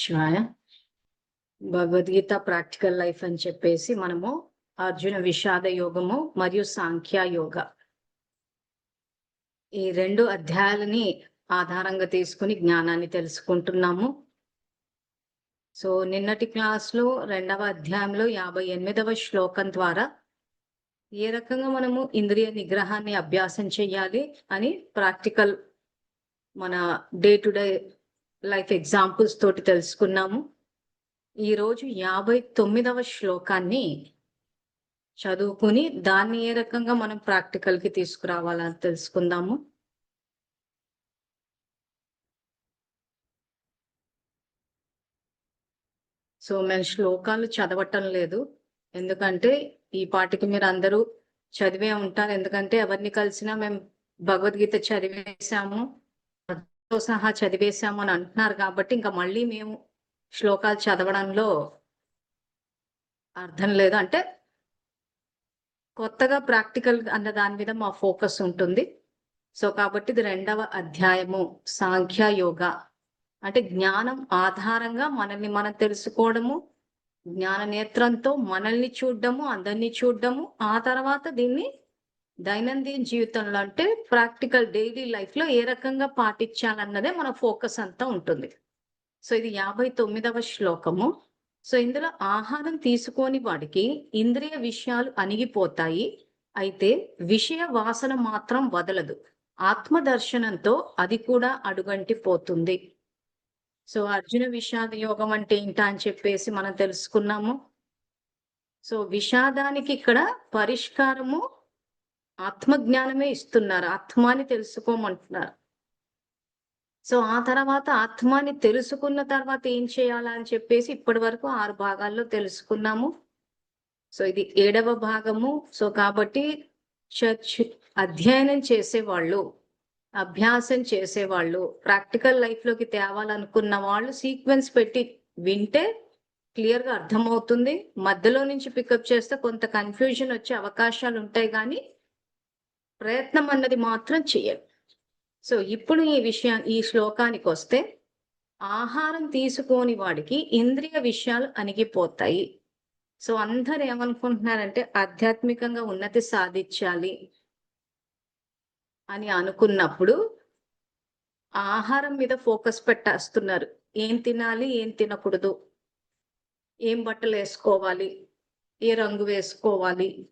శివాయ Bhagavad Gita practical life అని చెప్పేసి మనము అర్జున విషాద యోగము మరియు సాంఖ్య యోగ. ఈ రెండు అధ్యాయాలని ఆధారంగా తీసుకుని జ్ఞానాన్ని తెలుసుకుంటున్నాము. సో నిన్నటి క్లాస్లో రెండవ అధ్యాయంలో యాభై ఎనిమిదవ శ్లోకం ద్వారా ఏ రకంగా మనము ఇంద్రియ నిగ్రహాన్ని అభ్యాసం చేయాలి అని ప్రాక్టికల్ మన day to day life examples తోటి తెలుసుకున్నాము. ఈరోజు యాభై తొమ్మిదవ శ్లోకాన్ని చదువుకుని దాన్ని ఏ రకంగా మనం ప్రాక్టికల్కి తీసుకురావాలని తెలుసుకుందాము. సో మేము శ్లోకాలు చదవటం లేదు. ఎందుకంటే ఈ పాటికి మీరు అందరూ చదివే ఉంటారు. ఎందుకంటే ఎవరిని కలిసినా మేము భగవద్గీత చదివేశాము తో సహా చదివేశాము అని అంటున్నారు కాబట్టి ఇంకా మళ్ళీ మేము శ్లోకాలు చదవడంలో అర్థం లేదు. అంటే కొత్తగా ప్రాక్టికల్ అన్న దాని మీద మా ఫోకస్ ఉంటుంది. సో కాబట్టి ఇది రెండవ అధ్యాయము సాంఖ్యయోగ అంటే జ్ఞానం ఆధారంగా మనల్ని మనం తెలుసుకోవడము జ్ఞాన నేత్రంతో మనల్ని చూడడము అందరినీ చూడడము ఆ తర్వాత దీన్ని దైనందిన జీవితంలో అంటే ప్రాక్టికల్ డైలీ లైఫ్లో ఏ రకంగా పాటించాలన్నదే మన ఫోకస్ అంతా ఉంటుంది. సో ఇది యాభై తొమ్మిదవ శ్లోకము. సో ఇందులో ఆహారం తీసుకోని వాడికి ఇంద్రియ విషయాలు అణిగిపోతాయి. అయితే విషయ వాసన మాత్రం వదలదు. ఆత్మదర్శనంతో అది కూడా అడుగంటి పోతుంది. సో అర్జున విషాద యోగం అంటే ఏంటా అని చెప్పేసి మనం తెలుసుకున్నాము. సో విషాదానికి ఇక్కడ పరిష్కారము ఆత్మజ్ఞానమే ఇస్తున్నారు. ఆత్మాని తెలుసుకోమంటున్నారు. సో ఆ తర్వాత ఆత్మాని తెలుసుకున్న తర్వాత ఏం చేయాలా అని చెప్పేసి ఇప్పటి వరకు ఆరు భాగాల్లో తెలుసుకున్నాము. సో ఇది ఏడవ భాగము. సో కాబట్టి చర్చ్ అధ్యయనం చేసేవాళ్ళు అభ్యాసం చేసేవాళ్ళు ప్రాక్టికల్ లైఫ్లోకి తేవాలనుకున్న వాళ్ళు సీక్వెన్స్ పెట్టి వింటే క్లియర్గా అర్థమవుతుంది. మధ్యలో నుంచి పికప్ చేస్తే కొంత కన్ఫ్యూజన్ వచ్చే అవకాశాలు ఉంటాయి కానీ ప్రయత్నం అన్నది మాత్రం చేయాలి సో ఇప్పుడు ఈ విషయా ఈ శ్లోకానికి వస్తే ఆహారం తీసుకోని వాడికి ఇంద్రియ విషయాలు అణిగిపోతాయి. సో అందరు ఏమనుకుంటున్నారంటే ఆధ్యాత్మికంగా ఉన్నతి సాధించాలి అని అనుకున్నప్పుడు ఆహారం మీద ఫోకస్ పెట్టేస్తున్నారు. ఏం తినాలి ఏం తినకూడదు. ఏం బట్టలు వేసుకోవాలి ఏ రంగు వేసుకోవాలి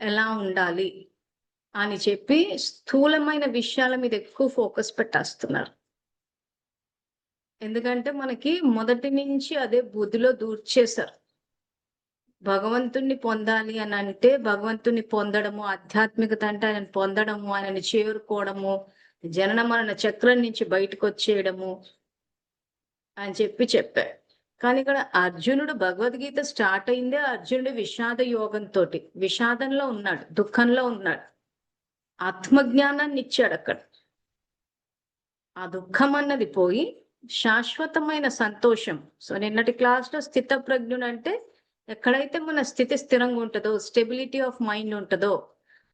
ఎలా ఉండాలి అని చెప్పి స్థూలమైన విషయాల మీద ఎక్కువ ఫోకస్ పెట్టేస్తున్నారు. ఎందుకంటే మనకి మొదటి నుంచి అదే బుద్ధిలో దూర్చేశారు. భగవంతుణ్ణి పొందాలి అని అంటే భగవంతుని పొందడము ఆధ్యాత్మికత అంటే ఆయన పొందడము ఆయనని చేరుకోవడము జనన మరణ చక్రం నుంచి బయటకు వచ్చేయడము అని చెప్పి చెప్పారు. కానీ ఇక్కడ అర్జునుడు భగవద్గీత స్టార్ట్ అయిందే అర్జునుడు విషాద యోగంతో విషాదంలో ఉన్నాడు దుఃఖంలో ఉన్నాడు. ఆత్మజ్ఞానాన్ని ఇచ్చాడు అక్కడ ఆ దుఃఖం అన్నది పోయి శాశ్వతమైన సంతోషం. సో నిన్నటి క్లాస్లో స్థిత ప్రజ్ఞుడు అంటే ఎక్కడైతే మన స్థితి స్థిరంగా ఉంటుందో స్టెబిలిటీ ఆఫ్ మైండ్ ఉంటుందో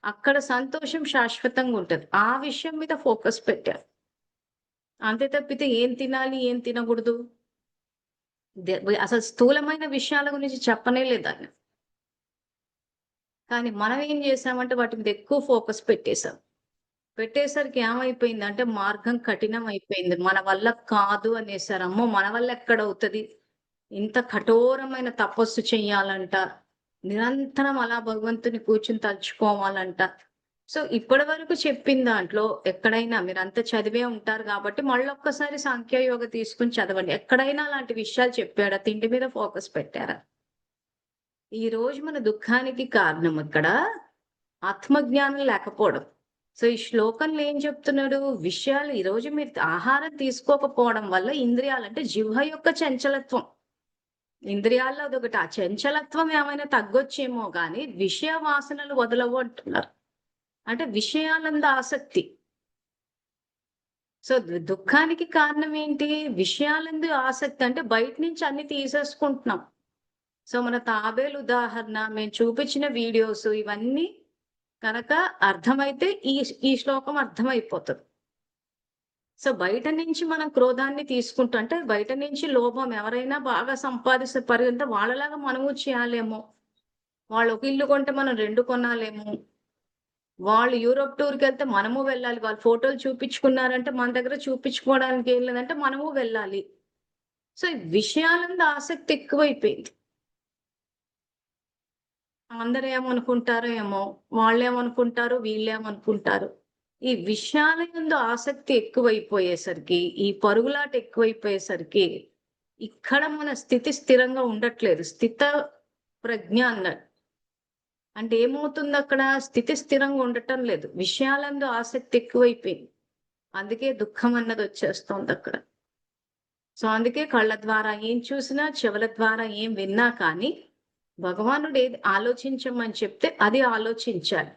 అక్కడ సంతోషం శాశ్వతంగా ఉంటుంది. ఆ విషయం మీద ఫోకస్ పెట్టారు. అంతే తప్పితే ఏం తినాలి ఏం తినకూడదు? అసలు స్థూలమైన విషయాల గురించి చెప్పనే లేదు ఆయన. కానీ మనం ఏం చేసామంటే వాటి మీద ఎక్కువ ఫోకస్ పెట్టేశాం. పెట్టేసరికి ఏమైపోయింది అంటే మార్గం కఠినం అయిపోయింది. మన వల్ల కాదు అనేసారు. అమ్మో మన వల్ల ఎక్కడ అవుతుంది? ఇంత కఠోరమైన తపస్సు చెయ్యాలంట నిరంతరం అలా భగవంతుని కూర్చుని తలుచుకోవాలంట. సో ఇప్పటి వరకు చెప్పిన దాంట్లో ఎక్కడైనా మీరంతా చదివే ఉంటారు కాబట్టి మళ్ళీ ఒక్కసారి సాంఖ్యయోగ తీసుకుని చదవండి. ఎక్కడైనా అలాంటి విషయాలు చెప్పాడా? తిండి మీద ఫోకస్ పెట్టారా? ఈ రోజు మన దుఃఖానికి కారణం ఇక్కడ ఆత్మజ్ఞానం లేకపోవడం. సో ఈ శ్లోకంలో ఏం చెప్తున్నాడు? విషయాలు ఈ రోజు మీరు ఆహారం తీసుకోకపోవడం వల్ల ఇంద్రియాలు అంటే జిహ్వ యొక్క చంచలత్వం. ఇంద్రియాల్లో అదొకటి. ఆ చంచలత్వం ఏమైనా తగ్గొచ్చేమో కానీ విషయ వాసనలు వదలవు అంటున్నారు. అంటే విషయాలంద ఆసక్తి. సో దుఃఖానికి కారణం ఏంటి? విషయాలందు ఆసక్తి. అంటే బయట నుంచి అన్ని తీసేసుకుంటున్నాం. సో మన తాబేలు ఉదాహరణ మేము చూపించిన వీడియోస్ ఇవన్నీ కనుక అర్థమైతే ఈ ఈ శ్లోకం అర్థమైపోతుంది. సో బయట నుంచి మనం క్రోధాన్ని తీసుకుంటూ అంటే బయట నుంచి లోభం ఎవరైనా బాగా సంపాదిస్తే పరిగంత వాళ్ళలాగా మనము చేయాలేమో. వాళ్ళు ఒక ఇల్లు కొంటే మనం రెండు కొనాలేమో. వాళ్ళు యూరోప్ టూర్కి వెళ్తే మనము వెళ్ళాలి. వాళ్ళు ఫోటోలు చూపించుకున్నారంటే మన దగ్గర చూపించుకోవడానికి ఏం లేదంటే మనము వెళ్ళాలి. సో ఈ విషయాలందు ఆసక్తి ఎక్కువైపోయింది. అందరు ఏమనుకుంటారో ఏమో వాళ్ళు ఏమనుకుంటారు వీళ్ళు ఏమనుకుంటారు ఈ విషయాల యందు ఆసక్తి ఎక్కువైపోయేసరికి ఈ పరుగులాట ఎక్కువైపోయేసరికి ఇక్కడ మన స్థితి స్థిరంగా ఉండట్లేదు. స్థిత ప్రజ్ఞ అన్నట్టు అంటే ఏమవుతుంది అక్కడ స్థితి స్థిరంగా ఉండటం లేదు. విషయాలందు ఆసక్తి ఎక్కువైపోయింది. అందుకే దుఃఖం అన్నది వచ్చేస్తోంది అక్కడ సో అందుకే కళ్ళ ద్వారా ఏం చూసినా చెవుల ద్వారా ఏం విన్నా కానీ భగవానుడు ఏది ఆలోచించమని చెప్తే అది ఆలోచించాలి.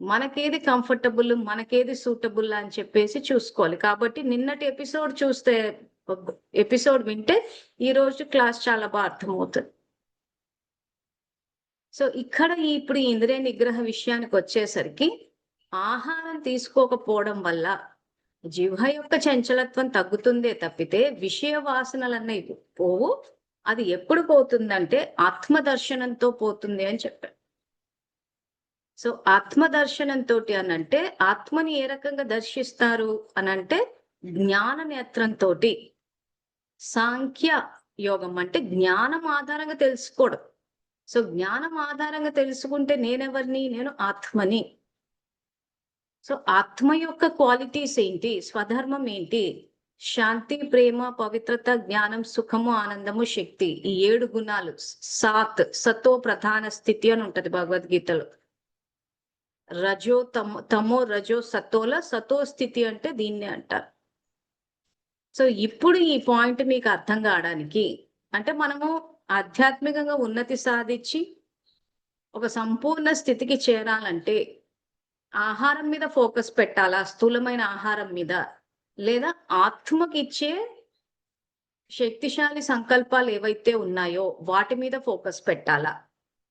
మనకేది కంఫర్టబుల్ మనకేది సూటబుల్ అని చెప్పేసి చూసుకోవాలి. కాబట్టి నిన్నటి ఎపిసోడ్ చూస్తే ఎపిసోడ్ వింటే ఈ రోజు క్లాస్ చాలా బాగా అర్థమవుతుంది. సో ఇక్కడ ఇప్పుడు ఇంద్రియ నిగ్రహ విషయానికి వచ్చేసరికి ఆహారం తీసుకోకపోవడం వల్ల జీవ యొక్క చంచలత్వం తగ్గుతుందే తప్పితే విషయ వాసనలన్నీ పోవు అది ఎప్పుడు పోతుందంటే ఆత్మ దర్శనంతో పోతుంది అని చెప్పారు సో ఆత్మదర్శనంతో అని అంటే ఆత్మని ఏ రకంగా దర్శిస్తారు అని అంటే జ్ఞాన నేత్రంతో సాంఖ్య యోగం అంటే జ్ఞానం ఆధారంగా తెలుసుకోవడం. సో జ్ఞానం ఆధారంగా తెలుసుకుంటే నేనెవరిని నేను ఆత్మని. సో ఆత్మ యొక్క క్వాలిటీస్ ఏంటి స్వధర్మం ఏంటి శాంతి ప్రేమ పవిత్రత జ్ఞానం సుఖము ఆనందము శక్తి ఈ ఏడు గుణాలు సాత్ సతో ప్రధాన స్థితి అని ఉంటది భగవద్గీతలో. రజో తమో తమో రజో సతోల సతో స్థితి అంటే దీన్ని అంటారు. సో ఇప్పుడు ఈ పాయింట్ మీకు అర్థం కావడానికి అంటే మనము ఆధ్యాత్మికంగా ఉన్నతి సాధించి ఒక సంపూర్ణ స్థితికి చేరాలంటే ఆహారం మీద ఫోకస్ పెట్టాలా? స్థూలమైన ఆహారం మీద లేదా ఆత్మకి ఇచ్చే శక్తిశాలి సంకల్పాలు ఏవైతే ఉన్నాయో వాటి మీద ఫోకస్ పెట్టాలా?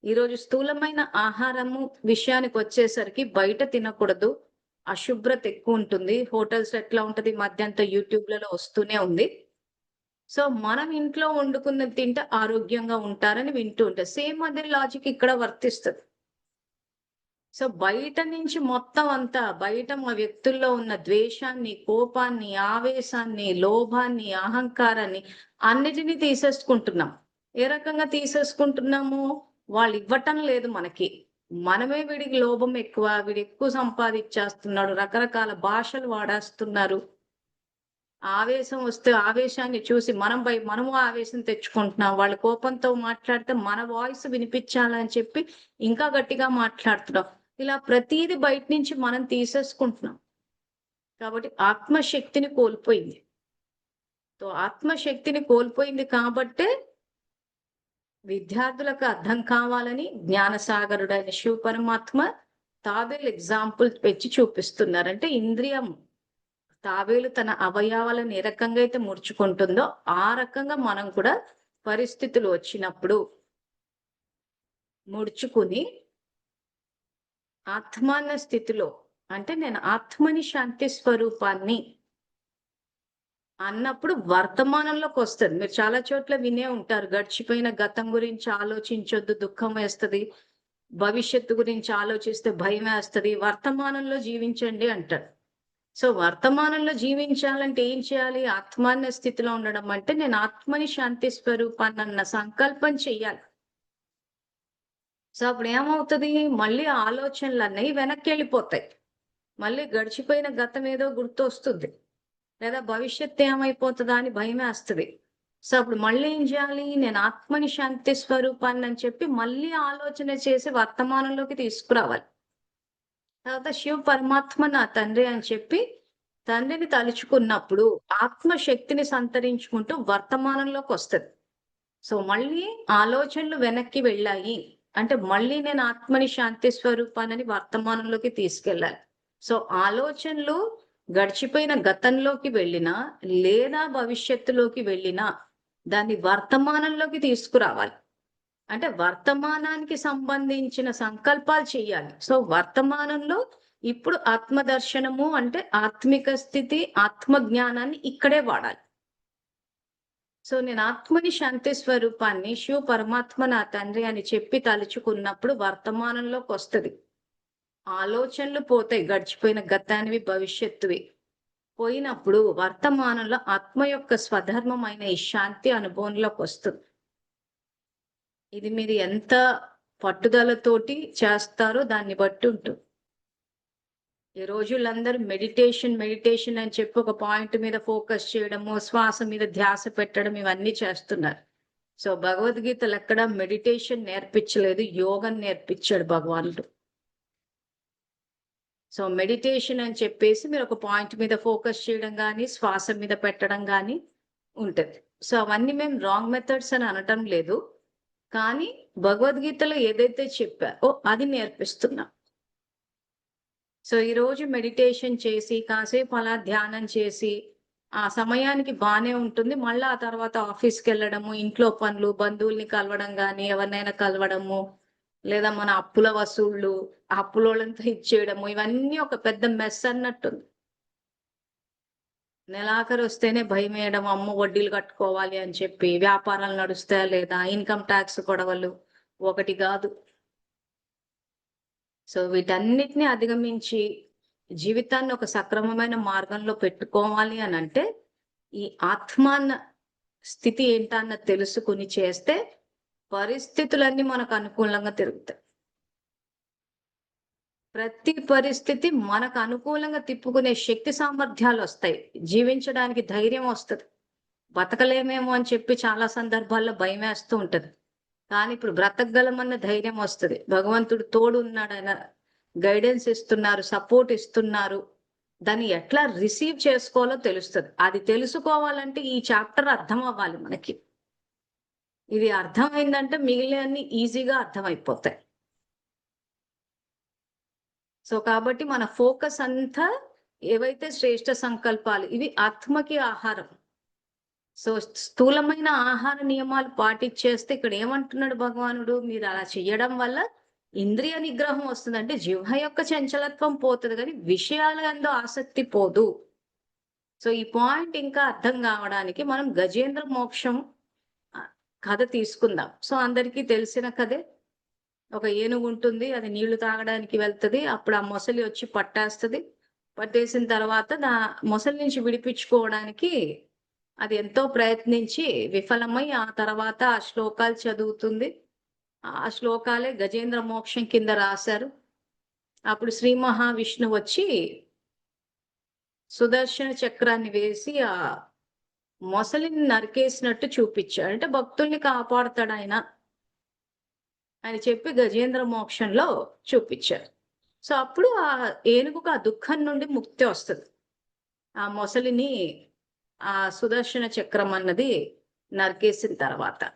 ఈరోజు స్థూలమైన ఆహారము విషయానికి వచ్చేసరికి బయట తినకూడదు. అశుభ్రత ఎక్కువ ఉంటుంది. హోటల్స్ ఎట్లా ఉంటది? మధ్యంతా యూట్యూబ్లలో వస్తూనే ఉంది. సో మనం ఇంట్లో వండుకున్నది తింటే ఆరోగ్యంగా ఉంటారని వింటూ ఉంటారు సేమ్ అదే లాజిక్ ఇక్కడ వర్తిస్తుంది. సో బయట నుంచి మొత్తం అంతా బయట మా వ్యక్తుల్లో ఉన్న ద్వేషాన్ని కోపాన్ని ఆవేశాన్ని లోభాన్ని అహంకారాన్ని అన్నిటినీ తీసేసుకుంటున్నాం. ఏ రకంగా తీసేసుకుంటున్నాము వాళ్ళు ఇవ్వటం లేదు మనకి. మనమే వీడికి లోభం ఎక్కువ వీడు ఎక్కువ సంపాదించేస్తున్నాడు రకరకాల భాషలు వాడేస్తున్నారు. ఆవేశం వస్తే ఆవేశాన్ని చూసి మనం పై మనము ఆవేశం తెచ్చుకుంటున్నాం. వాళ్ళ కోపంతో మాట్లాడితే మన వాయిస్ వినిపించాలని చెప్పి ఇంకా గట్టిగా మాట్లాడుతున్నాం. ఇలా ప్రతీది బయట నుంచి మనం తీసేసుకుంటున్నాం. కాబట్టి ఆత్మశక్తిని కోల్పోయింది. సో ఆత్మశక్తిని కోల్పోయింది కాబట్టే విద్యార్థులకు అర్థం కావాలని జ్ఞానసాగరుడైన శివ పరమాత్మ తాబేలు ఎగ్జాంపుల్ పెంచి చూపిస్తున్నారు. అంటే ఇంద్రియం తాబేలు తన అవయవాలను ఏ రకంగా అయితే ముడుచుకుంటుందో ఆ రకంగా మనం కూడా పరిస్థితులు వచ్చినప్పుడు ముడుచుకుని ఆత్మాన్న స్థితిలో అంటే నేను ఆత్మని శాంతి స్వరూపాన్ని అన్నప్పుడు వర్తమానంలోకి వస్తుంది. మీరు చాలా చోట్ల వినే ఉంటారు. గడిచిపోయిన గతం గురించి ఆలోచించొద్దు దుఃఖం వేస్తుంది. భవిష్యత్తు గురించి ఆలోచిస్తే భయం వేస్తుంది. వర్తమానంలో జీవించండి అంటారు. సో వర్తమానంలో జీవించాలంటే ఏం చేయాలి? ఆత్మాన్న స్థితిలో ఉండడం అంటే నేను ఆత్మని శాంతి స్వరూపాన్ని అన్న సంకల్పం చెయ్యాలి సో అప్పుడు ఏమవుతుంది? మళ్ళీ ఆలోచనలు అన్నీ వెనక్కి వెళ్ళిపోతాయి మళ్ళీ గడిచిపోయిన గతం ఏదో గుర్తు వస్తుంది లేదా భవిష్యత్తు ఏమైపోతుందా అని భయమే వస్తుంది సో అప్పుడు మళ్ళీ ఏం చేయాలి? నేను ఆత్మని శాంతి స్వరూపాన్ని అని చెప్పి మళ్ళీ ఆలోచన చేసి వర్తమానంలోకి తీసుకురావాలి. తర్వాత శివ పరమాత్మ నా తండ్రి అని చెప్పి తండ్రిని తలుచుకున్నప్పుడు ఆత్మ శక్తిని సంతరించుకుంటూ వర్తమానంలోకి వస్తుంది. సో మళ్ళీ ఆలోచనలు వెనక్కి వెళ్ళాయి. అంటే మళ్ళీ నేను ఆత్మని శాంతి స్వరూపాన్ని వర్తమానంలోకి తీసుకెళ్ళాలి. సో ఆలోచనలు గడిచిపోయిన గతంలోకి వెళ్ళినా లేదా భవిష్యత్తులోకి వెళ్ళినా దాన్ని వర్తమానంలోకి తీసుకురావాలి. అంటే వర్తమానానికి సంబంధించిన సంకల్పాలు చేయాలి. సో వర్తమానంలో ఇప్పుడు ఆత్మదర్శనము అంటే ఆత్మిక స్థితి ఆత్మ జ్ఞానాన్ని ఇక్కడే వాడాలి. సో నేను ఆత్మని శాంతి స్వరూపాన్ని శివ పరమాత్మ నా తండ్రి అని చెప్పి తలుచుకున్నప్పుడు వర్తమానంలోకి వస్తుంది. ఆలోచనలు పోతాయి గడిచిపోయిన గతానివి భవిష్యత్తువి. పోయినప్పుడు వర్తమానంలో ఆత్మ యొక్క స్వధర్మమైన ఈ శాంతి అనుభవంలోకి వస్తుంది. ఇది మీరు ఎంత పట్టుదలతోటి చేస్తారో దాన్ని బట్టి ఉంటుంది. ఈ రోజులందరూ మెడిటేషన్ మెడిటేషన్ అని చెప్పి ఒక పాయింట్ మీద ఫోకస్ చేయడము శ్వాస మీద ధ్యాస పెట్టడం ఇవన్నీ చేస్తున్నారు. సో భగవద్గీతలు ఎక్కడ మెడిటేషన్ నేర్పించలేదు యోగం నేర్పించాడు భగవానుడు. సో మెడిటేషన్ అని చెప్పేసి మీరు ఒక పాయింట్ మీద ఫోకస్ చేయడం కానీ శ్వాస మీద పెట్టడం కానీ ఉంటుంది. సో అవన్నీ మేము రాంగ్ మెథడ్స్ అని అనటం లేదు. కానీ భగవద్గీతలో ఏదైతే చెప్పారో అది నేర్పిస్తున్నాం. సో ఈరోజు మెడిటేషన్ చేసి కాసేపు అలా ధ్యానం చేసి ఆ సమయానికి బాగానే ఉంటుంది. మళ్ళీ ఆ తర్వాత ఆఫీస్కి వెళ్ళడము ఇంట్లో పనులు బంధువుల్ని కలవడం కానీ ఎవరినైనా కలవడము లేదా మన అప్పుల వసూళ్ళు అప్పులోళ్ళంతా ఇచ్చేయడము ఇవన్నీ ఒక పెద్ద మెస్ అన్నట్టుంది. నెలాఖరు వస్తేనే భయం వేయడం అమ్మ వడ్డీలు కట్టుకోవాలి అని చెప్పి వ్యాపారాలు నడుస్తాయా లేదా ఇన్కమ్ ట్యాక్స్ గొడవలు ఒకటి కాదు. సో వీటన్నిటిని అధిగమించి జీవితాన్ని ఒక సక్రమమైన మార్గంలో పెట్టుకోవాలి అని అంటే ఈ ఆత్మాన్న స్థితి ఏంటన్న తెలుసుకుని చేస్తే పరిస్థితులన్నీ మనకు అనుకూలంగా తిరుగుతాయి. ప్రతి పరిస్థితి మనకు అనుకూలంగా తిప్పుకునే శక్తి సామర్థ్యాలు వస్తాయి. జీవించడానికి ధైర్యం వస్తుంది. బతకలేమేమో అని చెప్పి చాలా సందర్భాల్లో భయం వేస్తూ ఉంటుంది. కానీ ఇప్పుడు బ్రతకగలమన్న ధైర్యం వస్తుంది. భగవంతుడు తోడు ఉన్నాడు ఆయన గైడెన్స్ ఇస్తున్నారు సపోర్ట్ ఇస్తున్నారు. దాన్ని ఎట్లా రిసీవ్ చేసుకోవాలో తెలుస్తుంది. అది తెలుసుకోవాలంటే ఈ చాప్టర్ అర్థం అవ్వాలి మనకి. ఇది అర్థమైందంటే మిగిలినన్ని ఈజీగా అర్థమైపోతాయి. సో కాబట్టి మన ఫోకస్ అంతా ఏవైతే శ్రేష్ట సంకల్పాలు ఇవి ఆత్మకి ఆహారం. సో స్థూలమైన ఆహార నియమాలు పాటించేస్తే ఇక్కడ ఏమంటున్నాడు భగవానుడు? మీరు అలా చేయడం వల్ల ఇంద్రియ నిగ్రహం వస్తుంది. అంటే జిహ్వ యొక్క చంచలత్వం పోతుంది కానీ విషయాల ఎందు ఆసక్తి పోదు. సో ఈ పాయింట్ ఇంకా అర్థం కావడానికి మనం గజేంద్ర మోక్షం కథ తీసుకుందాం. సో అందరికీ తెలిసిన కథే. ఒక ఏనుగు ఉంటుంది అది నీళ్ళు తాగడానికి వెళ్తుంది. అప్పుడు ఆ మొసలి వచ్చి పట్టేస్తుంది. పట్టేసిన తర్వాత దా మొసలి నుంచి విడిపించుకోవడానికి అది ఎంతో ప్రయత్నించి విఫలమై ఆ తర్వాత ఆ శ్లోకాలు చదువుతుంది. ఆ శ్లోకాలే గజేంద్ర మోక్షం కింద రాశారు. అప్పుడు శ్రీ మహావిష్ణు వచ్చి సుదర్శన చక్రాన్ని వేసి ఆ మొసలిని నరికేసినట్టు చూపించాడు. అంటే భక్తుల్ని కాపాడుతాడు ఆయన. అని చెప్పి గజేంద్ర మోక్షంలో చూపించారు. సో అప్పుడు ఆ ఏనుగుకు ఆ దుఃఖం నుండి ముక్తి వస్తుంది. ఆ మొసలిని ఆ సుదర్శన చక్రం అన్నది నరికేసిన తర్వాత.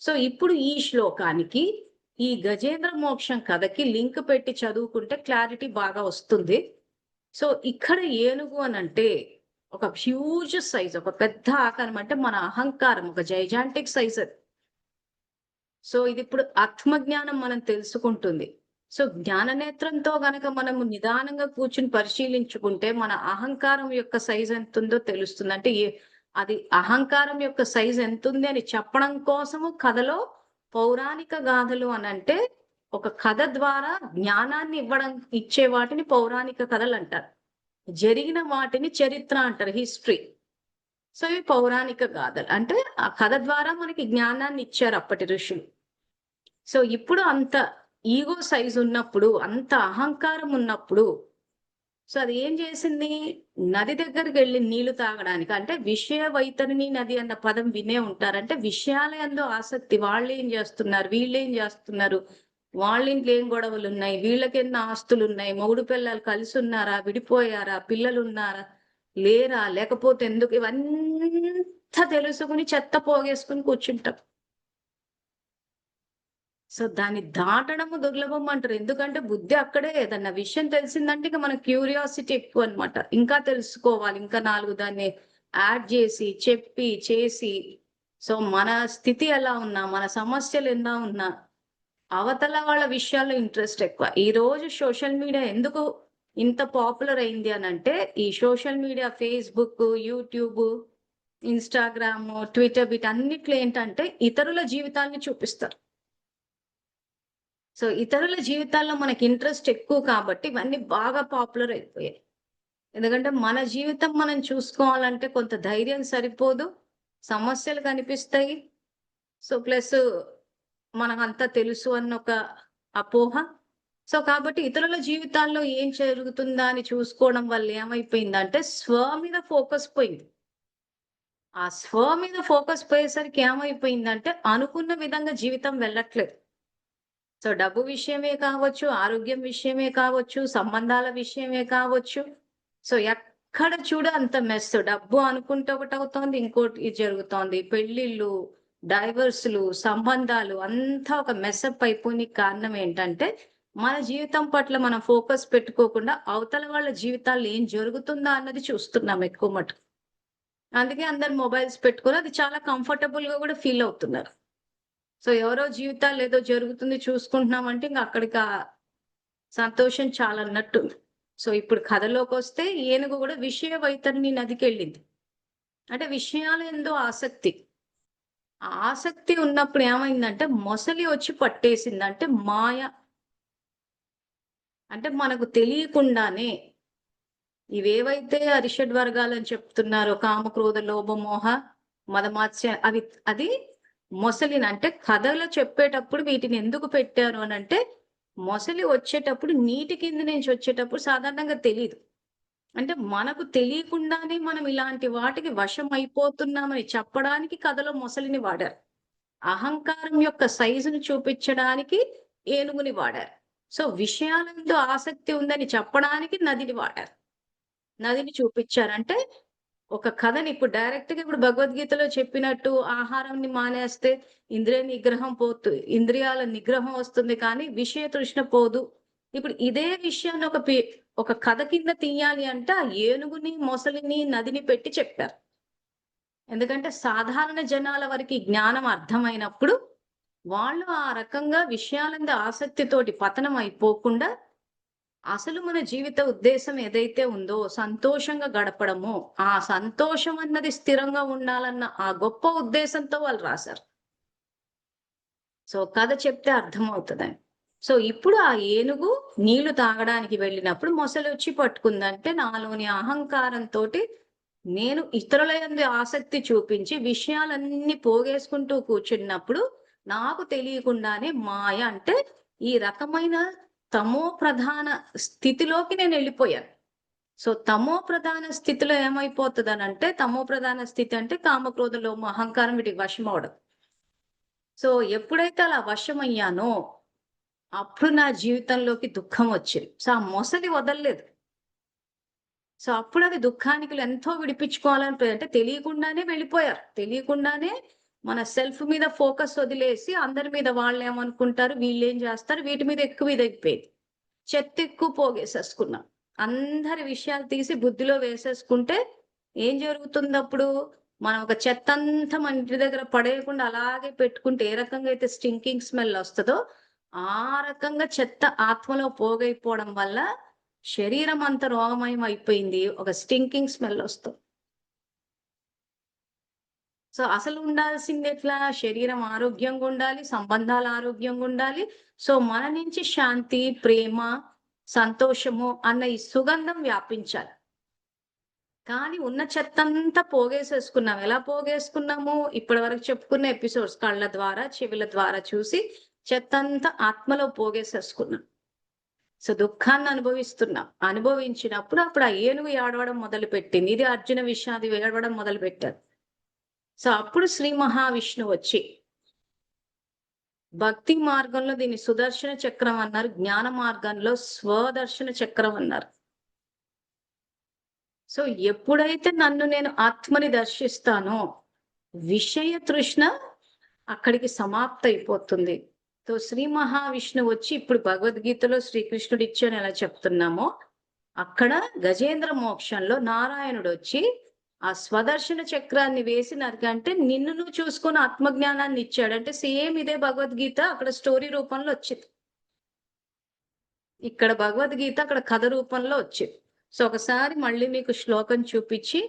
సో ఇప్పుడు ఈ శ్లోకానికి ఈ గజేంద్ర మోక్షం కథకి లింక్ పెట్టి చదువుకుంటే క్లారిటీ బాగా వస్తుంది. సో ఇక్కడ ఏనుగు అని అంటే ఒక హ్యూజ్ సైజ్ ఒక పెద్ద ఆకారం అంటే మన అహంకారం ఒక జైజాంటిక్ సైజ్ అది. సో ఇది ఇప్పుడు ఆత్మజ్ఞానం మనం తెలుసుకుంటుంది. సో జ్ఞాన నేత్రంతో గనక మనము నిదానంగా కూర్చుని పరిశీలించుకుంటే మన అహంకారం యొక్క సైజ్ ఎంత ఉందో తెలుస్తుంది. అంటే అది అహంకారం యొక్క సైజ్ ఎంత ఉంది అని చెప్పడం కోసము కథలో పౌరాణిక గాథలు అని అంటే ఒక కథ ద్వారా జ్ఞానాన్ని ఇవ్వడం ఇచ్చే వాటిని పౌరాణిక కథలు అంటారు. జరిగిన వాటిని చరిత్ర అంటారు హిస్టరీ. సో ఇవి పౌరాణిక గాథలు. అంటే ఆ కథ ద్వారా మనకి జ్ఞానాన్ని ఇచ్చారు అప్పటి ఋషులు. సో ఇప్పుడు అంత ఈగో సైజ్ ఉన్నప్పుడు అంత అహంకారం ఉన్నప్పుడు సో అది ఏం చేసింది? నది దగ్గరికి వెళ్ళి నీళ్ళు తాగడానికి అంటే విషయ వైతరిణి నది అన్న పదం వినే ఉంటారంటే విషయాల ఎందు ఆసక్తి వాళ్ళు ఏం చేస్తున్నారు? వీళ్ళు ఏం చేస్తున్నారు? వాళ్ళ ఇంట్లో ఏం గొడవలు ఉన్నాయి వీళ్ళకి ఎన్నో ఆస్తులు ఉన్నాయి మొగుడు పిల్లలు కలిసి ఉన్నారా విడిపోయారా? పిల్లలు ఉన్నారా లేరా? లేకపోతే ఎందుకు? ఇవంతా తెలుసుకుని చెత్త పోగేసుకుని కూర్చుంటాం. సో దాన్ని దాటడము దుర్లభం అంటారు. ఎందుకంటే బుద్ధి అక్కడే ఏదన్నా విషయం తెలిసిందంటే ఇక మన క్యూరియాసిటీ ఎక్కువ అనమాట ఇంకా తెలుసుకోవాలి. ఇంకా నాలుగు దాన్ని యాడ్ చేసి చెప్పి చేసి సో మన స్థితి ఎలా ఉన్నా మన సమస్యలు ఎలా ఉన్నా అవతల వాళ్ళ విషయాల్లో ఇంట్రెస్ట్ ఎక్కువ. ఈ రోజు సోషల్ మీడియా ఎందుకు ఇంత పాపులర్ అయింది అని అంటే ఈ social media Facebook YouTube Instagram Twitter వీటన్నిట్లో ఏంటంటే ఇతరుల జీవితాన్ని చూపిస్తారు. సో ఇతరుల జీవితాల్లో మనకి ఇంట్రెస్ట్ ఎక్కువ కాబట్టి ఇవన్నీ బాగా పాపులర్ అయిపోయాయి. ఎందుకంటే మన జీవితం మనం చూసుకోవాలంటే కొంత ధైర్యం సరిపోదు సమస్యలు కనిపిస్తాయి. సో ప్లస్ మనకంతా తెలుసు అన్న ఒక అపోహ. సో కాబట్టి ఇతరుల జీవితాల్లో ఏం జరుగుతుందా అని చూసుకోవడం వల్ల ఏమైపోయిందంటే స్వ మీద ఫోకస్ పోయింది. ఆ స్వ మీద ఫోకస్ పోయేసరికి ఏమైపోయిందంటే అనుకున్న విధంగా జీవితం వెళ్ళట్లేదు. సో డబ్బు విషయమే కావచ్చు ఆరోగ్యం విషయమే కావచ్చు సంబంధాల విషయమే కావచ్చు. సో ఎక్కడ చూడ అంత మెస్ డబ్బు అనుకుంటే ఒకటి అవుతోంది ఇంకోటి ఇది జరుగుతోంది. పెళ్ళిళ్ళు డైవర్స్లు సంబంధాలు అంతా ఒక మెస్అప్ అయిపోయిన కారణం ఏంటంటే మన జీవితం పట్ల మనం ఫోకస్ పెట్టుకోకుండా అవతల వాళ్ళ జీవితాల్లో ఏం జరుగుతుందా అన్నది చూస్తున్నాం ఎక్కువ మటుకు. అందుకే అందరు మొబైల్స్ పెట్టుకొని అది చాలా కంఫర్టబుల్గా కూడా ఫీల్ అవుతున్నారు. సో ఎవరో జీవితాలు ఏదో జరుగుతుంది చూసుకుంటున్నాం అంటే ఇంకా అక్కడికి సంతోషం చాలా అన్నట్టు సో ఇప్పుడు కథలోకి వస్తే ఏనుగు కూడా విషయ వైతరిని నదికి వెళ్ళింది అంటే విషయాలు ఎందో ఆసక్తి. ఆసక్తి ఉన్నప్పుడు ఏమైందంటే మొసలి వచ్చి పట్టేసింది అంటే మాయ. అంటే మనకు తెలియకుండానే ఇవేవైతే అరిషడ్ వర్గాలు అని చెప్తున్నారో కామక్రోధ లోభమోహ మదమాత్స్య అవి అది మొసలిని అంటే కథలో చెప్పేటప్పుడు వీటిని ఎందుకు పెట్టారు అని అంటే మొసలి వచ్చేటప్పుడు నీటి కింద నుంచి వచ్చేటప్పుడు సాధారణంగా తెలియదు అంటే మనకు తెలియకుండానే మనం ఇలాంటి వాటికి వశం అయిపోతున్నామని చెప్పడానికి కథలో మొసలిని వాడారు. అహంకారం యొక్క సైజును చూపించడానికి ఏనుగుని వాడారు. సో విషయాలందు ఆసక్తి ఉందని చెప్పడానికి నదిని వాడారు. నదిని చూపించారంటే ఒక కథని ఇప్పుడు డైరెక్ట్గా ఇప్పుడు భగవద్గీతలో చెప్పినట్టు ఆహారాన్ని మానేస్తే ఇంద్రియ నిగ్రహం పోతు ఇంద్రియాల నిగ్రహం వస్తుంది కానీ విషయ తృష్ణ పోదు. ఇప్పుడు ఇదే విషయాన్ని ఒక ఒక కథ కింద తీయాలి అంటే ఏనుగుని మొసలిని నదిని పెట్టి చెప్పారు. ఎందుకంటే సాధారణ జనాల వరకు జ్ఞానం అర్థమైనప్పుడు వాళ్ళు ఆ రకంగా విషయాలంద ఆసక్తితోటి పతనం అయిపోకుండా అసలు మన జీవిత ఉద్దేశం ఏదైతే ఉందో సంతోషంగా గడపడమో ఆ సంతోషం అన్నది స్థిరంగా ఉండాలన్న ఆ గొప్ప ఉద్దేశంతో వాళ్ళు రాశారు. సో కథ చెప్తే అర్థమవుతుందని సో ఇప్పుడు ఆ ఏనుగు నీళ్ళు తాగడానికి వెళ్ళినప్పుడు మొసలు వచ్చి పట్టుకుందంటే నాలోని అహంకారంతో నేను ఇతరుల ఎందు ఆసక్తి చూపించి విషయాలన్నీ పోగేసుకుంటూ కూర్చున్నప్పుడు నాకు తెలియకుండానే మాయ అంటే ఈ రకమైన తమో ప్రధాన స్థితిలోకి నేను వెళ్ళిపోయాను. సో తమో ప్రధాన స్థితిలో ఏమైపోతుంది అని అంటే తమో ప్రధాన స్థితి అంటే కామక్రోధలో అహంకారం వీటికి వశం అవడం సో ఎప్పుడైతే అలా వశమయ్యానో అప్పుడు నా జీవితంలోకి దుఃఖం వచ్చింది. సో ఆ మొసలి వదలలేదు. సో అప్పుడు అది దుఃఖానికి ఎంతో విడిపించుకోవాలని అంటే తెలియకుండానే వెళ్ళిపోయారు. తెలియకుండానే మన సెల్ఫ్ మీద ఫోకస్ వదిలేసి అందరి మీద వాళ్ళు ఏమనుకుంటారు వీళ్ళు ఏం చేస్తారు వీటి మీద ఎక్కువ ఇది చెత్త ఎక్కువ పోగేసేసుకున్నాం. అందరి విషయాలు తీసి బుద్ధిలో వేసేసుకుంటే ఏం జరుగుతుంది అప్పుడు? మనం ఒక చెత్త అంతా మన ఇంటి దగ్గర పడేయకుండా అలాగే పెట్టుకుంటే ఏ రకంగా అయితే స్టింకింగ్ స్మెల్ వస్తుందో ఆ రకంగా చెత్త ఆత్మలో పోగైపోవడం వల్ల శరీరం అంత రోగమయం అయిపోయింది. ఒక స్టింకింగ్ స్మెల్ వస్తుంది. సో అసలు ఉండాల్సింది ఎట్లా? శరీరం ఆరోగ్యంగా ఉండాలి సంబంధాలు ఆరోగ్యంగా ఉండాలి. సో మన నుంచి శాంతి ప్రేమ సంతోషము అన్న ఈ సుగంధం వ్యాపించాలి. కానీ ఉన్న చెత్తంతా పోగేసేసుకున్నాం. ఎలా పోగేసుకున్నాము? ఇప్పటి వరకు చెప్పుకున్న ఎపిసోడ్స్ కళ్ళ ద్వారా చెవుల ద్వారా చూసి చెత్తంతా ఆత్మలో పోగేసేసుకున్నాం. సో దుఃఖాన్ని అనుభవిస్తున్నాం. అనుభవించినప్పుడు అప్పుడు ఆ ఏనుగు ఏడవడం మొదలు పెట్టింది ఇది అర్జున విషాది ఏడవడం మొదలు పెట్టారు సో అప్పుడు శ్రీ మహావిష్ణువు వచ్చి భక్తి మార్గంలో దీన్ని సుదర్శన చక్రం అన్నారు జ్ఞాన మార్గంలో స్వదర్శన చక్రం అన్నారు. సో ఎప్పుడైతే నన్ను నేను ఆత్మని దర్శిస్తానో విషయ తృష్ణ అక్కడికి సమాప్త అయిపోతుంది. సో శ్రీ మహావిష్ణువు వచ్చి ఇప్పుడు భగవద్గీతలో శ్రీకృష్ణుడు ఇచ్చాను ఎలా చెప్తున్నామో అక్కడ గజేంద్ర మోక్షంలో నారాయణుడు వచ్చి ఆ స్వదర్శన చక్రాన్ని వేసినారు నరికంటే నిన్ను నువ్వు చూసుకుని ఆత్మజ్ఞానాన్ని ఇచ్చాడు. అంటే సేమ్ ఇదే భగవద్గీత అక్కడ స్టోరీ రూపంలో వచ్చింది. ఇక్కడ భగవద్గీత అక్కడ కథ రూపంలో వచ్చింది. సో ఒకసారి మళ్ళీ మీకు శ్లోకం చూపించి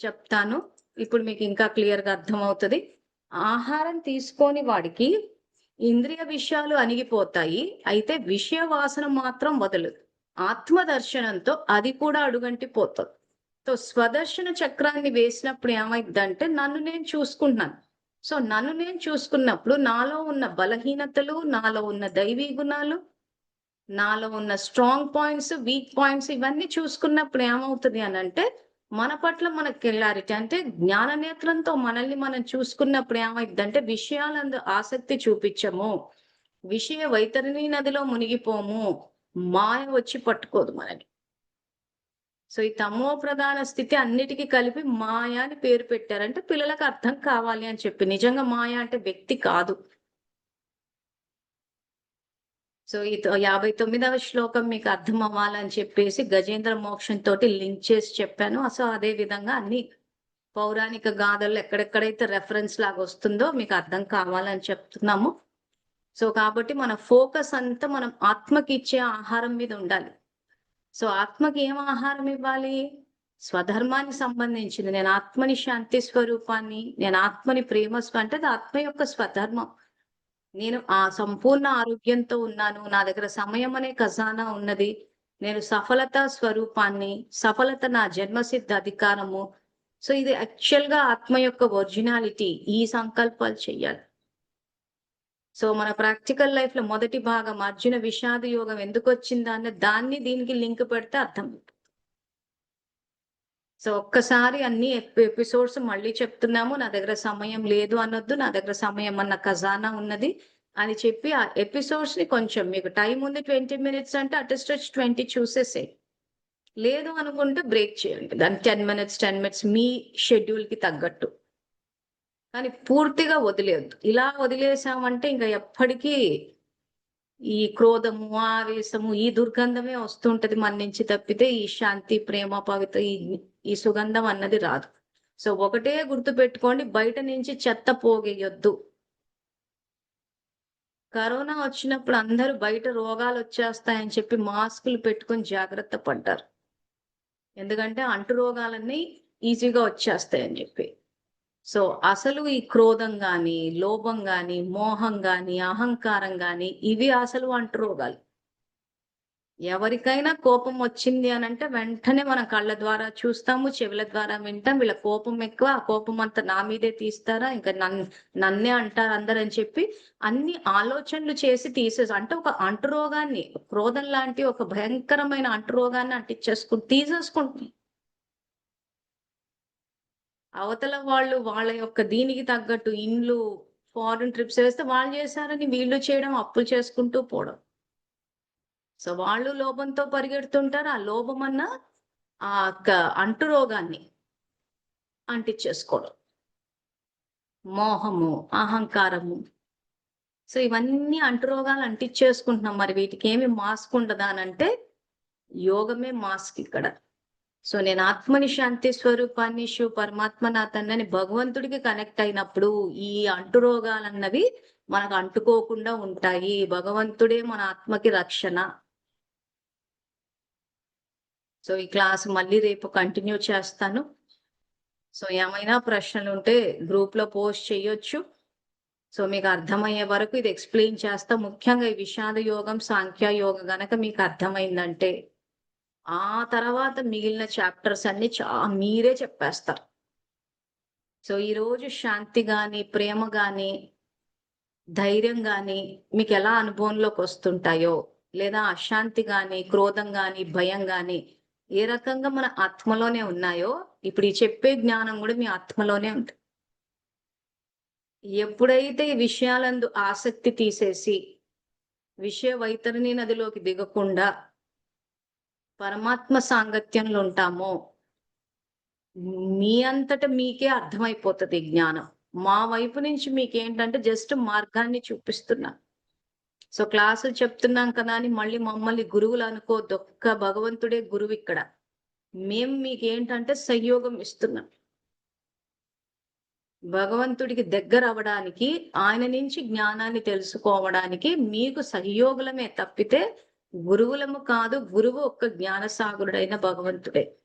చెప్తాను. ఇప్పుడు మీకు ఇంకా క్లియర్గా అర్థమవుతుంది. ఆహారం తీసుకోని వాడికి ఇంద్రియ విషయాలు అణిగిపోతాయి. అయితే విషయ వాసన మాత్రం వదలదు. ఆత్మ దర్శనంతో అది కూడా అడుగంటి పోతుంది సో స్వదర్శన చక్రాన్ని వేసినప్పుడు ఏమైందంటే నన్ను నేను చూసుకుంటున్నాను. సో నన్ను నేను చూసుకున్నప్పుడు నాలో ఉన్న బలహీనతలు నాలో ఉన్న దైవీ గుణాలు నాలో ఉన్న స్ట్రాంగ్ పాయింట్స్ వీక్ పాయింట్స్ ఇవన్నీ చూసుకున్నప్పుడు ఏమవుతుంది అని అంటే మన పట్ల మనకు క్లారిటీ అంటే జ్ఞాన నేత్రంతో మనల్ని మనం చూసుకున్నప్పుడు ఏమైందంటే విషయాలందు ఆసక్తి చూపించము. విషయ వైతరిణి నదిలో మునిగిపోము. మాయ వచ్చి పట్టుకోదు మనకి. సో ఈ తమో ప్రధాన స్థితి అన్నిటికీ కలిపి మాయ అని పేరు పెట్టారంటే పిల్లలకు అర్థం కావాలి అని చెప్పి. నిజంగా మాయ అంటే వ్యక్తి కాదు. సో ఈ తొ- యాభై తొమ్మిదవ శ్లోకం మీకు అర్థం అవ్వాలని చెప్పేసి గజేంద్ర మోక్షం తోటి లింక్ చేసి చెప్పాను. సో అదే విధంగా అన్ని పౌరాణిక గాథలు ఎక్కడెక్కడైతే రెఫరెన్స్ లాగా వస్తుందో మీకు అర్థం కావాలని చెప్తున్నాము. సో కాబట్టి మన ఫోకస్ అంతా మనం ఆత్మకి ఇచ్చే ఆహారం మీద ఉండాలి. సో ఆత్మకి ఏం ఆహారం ఇవ్వాలి? స్వధర్మానికి సంబంధించింది. నేను ఆత్మని శాంతి స్వరూపాన్ని నేను ఆత్మని ప్రేమ అంటే అది ఆత్మ యొక్క స్వధర్మం. నేను ఆ సంపూర్ణ ఆరోగ్యంతో ఉన్నాను. నా దగ్గర సమయం అనే ఖజానా ఉన్నది. నేను సఫలత స్వరూపాన్ని సఫలత నా జన్మసిద్ధ అధికారము. సో ఇది యాక్చువల్గా ఆత్మ యొక్క ఒరిజినాలిటీ. ఈ సంకల్పాలు చెయ్యాలి. సో మన ప్రాక్టికల్ లైఫ్లో మొదటి భాగం అర్జున విషాద యోగం ఎందుకు వచ్చిందా అన్న దాన్ని దీనికి లింక్ పెడితే అర్థం సో ఒక్కసారి అన్ని ఎపిసోడ్స్ మళ్ళీ చెప్తున్నాము నా దగ్గర సమయం లేదు అనొద్దు నా దగ్గర సమయం అన్న ఖజానా ఉన్నది అని చెప్పి ఆ ఎపిసోడ్స్ని కొంచెం మీకు టైం ఉంది ట్వంటీ మినిట్స్ అంటే అటెస్టెడ్ ట్వంటీ చూసేసే లేదు అనుకుంటే బ్రేక్ చేయండి దాని టెన్ మినిట్స్ టెన్ మినిట్స్ మీ షెడ్యూల్కి తగ్గట్టు. కానీ పూర్తిగా వదిలేయద్దు. ఇలా వదిలేసామంటే ఇంకా ఎప్పటికీ ఈ క్రోధము ఆవేశము ఈ దుర్గంధమే వస్తుంటది మన నుంచి తప్పితే ఈ శాంతి ప్రేమ పవిత్ర ఈ ఈ సుగంధం అన్నది రాదు. సో ఒకటే గుర్తు పెట్టుకోండి బయట నుంచి చెత్త పోగేయొద్దు. కరోనా వచ్చినప్పుడు అందరూ బయట రోగాలు వచ్చేస్తాయని చెప్పి మాస్కులు పెట్టుకొని జాగ్రత్త పడ్డారు. ఎందుకంటే అంటు రోగాలన్నీ ఈజీగా వచ్చేస్తాయని చెప్పి. సో అసలు ఈ క్రోధం గాని లోభం గాని మోహం గాని అహంకారం గాని ఇవి అసలు అంటు రోగాలు. ఎవరికైనా కోపం వచ్చింది అని అంటే వెంటనే మనం కళ్ళ ద్వారా చూస్తాము చెవుల ద్వారా వింటాం. వీళ్ళ కోపం ఎక్కువ ఆ కోపం అంతా నా మీదే తీస్తారా? ఇంకా నన్ను నన్నే అంటారు అందరని అని చెప్పి అన్ని ఆలోచనలు చేసి తీసేసి అంటే ఒక అంటు రోగాన్ని క్రోధం లాంటి ఒక భయంకరమైన అంటు రోగాన్ని అంటించేసుకుని తీసేసుకుంటున్నాం అవతల వాళ్ళు వాళ్ళ యొక్క దీనికి తగ్గట్టు ఇండ్లు ఫారెన్ ట్రిప్స్ వేస్తే వాళ్ళు చేశారని వీళ్ళు చేయడం అప్పులు చేసుకుంటూ పోవడం. సో వాళ్ళు లోభంతో పరిగెడుతుంటారు ఆ లోభం అన్న ఆ యొక్క అంటు రోగాన్ని అంటించేసుకోవడం. మోహము అహంకారము. సో ఇవన్నీ అంటు రోగాలు అంటించేసుకుంటున్నాం. మరి వీటికి ఏమి మాస్క్ ఉండదా అని అంటే యోగమే మాస్క్ ఇక్కడ. సో నేను ఆత్మని శాంతి స్వరూపాన్ని శివ పరమాత్మ నా తండ్రిని భగవంతుడికి కనెక్ట్ అయినప్పుడు ఈ అంటు రోగాలన్నవి మనకు అంటుకోకుండా ఉంటాయి. భగవంతుడే మన ఆత్మకి రక్షణ. సో ఈ క్లాస్ మళ్ళీ రేపు కంటిన్యూ చేస్తాను. సో ఏమైనా ప్రశ్నలు ఉంటే గ్రూప్లో పోస్ట్ చేయొచ్చు. సో మీకు అర్థమయ్యే వరకు ఇది ఎక్స్ప్లెయిన్ చేస్తా. ముఖ్యంగా ఈ విషాద యోగం సాంఖ్య యోగం గనక మీకు అర్థమైందంటే ఆ తర్వాత మిగిలిన చాప్టర్స్ అన్ని చా మీరే చెప్పేస్తారు. సో ఈ రోజు శాంతి కానీ ప్రేమ కానీ ధైర్యం కానీ మీకు ఎలా అనుభవంలోకి వస్తుంటాయో లేదా అశాంతి కానీ క్రోధం కానీ భయం కానీ ఏ రకంగా మన ఆత్మలోనే ఉన్నాయో ఇప్పుడు ఈ చెప్పే జ్ఞానం కూడా మీ ఆత్మలోనే ఉంటుంది. ఎప్పుడైతే ఈ విషయాలందు ఆసక్తి తీసేసి విషయ వైతరిని నదిలోకి దిగకుండా పరమాత్మ సాంగత్యంలో ఉంటామో. మీ అంతట మీకే అర్థమైపోతుంది జ్ఞానం. మా వైపు నుంచి మీకేంటంటే జస్ట్ మార్గాన్ని చూపిస్తున్నా. సో క్లాసులు చెప్తున్నాం కదా అని మళ్ళీ మమ్మల్ని గురువులు అనుకోవద్దు. ఒక్క భగవంతుడే గురువు ఇక్కడ. మేము మీకేంటంటే సంయోగం ఇస్తున్నాం. భగవంతుడికి దగ్గర అవ్వడానికి ఆయన నుంచి జ్ఞానాన్ని తెలుసుకోవడానికి మీకు సహయోగులమే తప్పితే గురువులము కాదు గురువు ఒక్క జ్ఞానసాగరుడైన భగవంతుడే.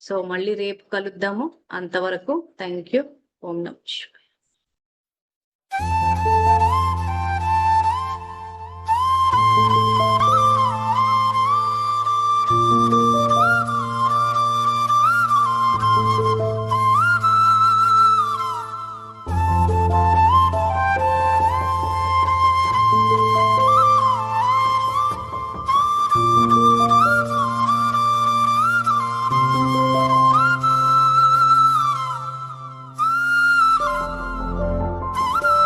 సో మళ్ళీ రేపు కలుద్దాము. అంతవరకు థ్యాంక్ యూ ఓం నమ శివాయ.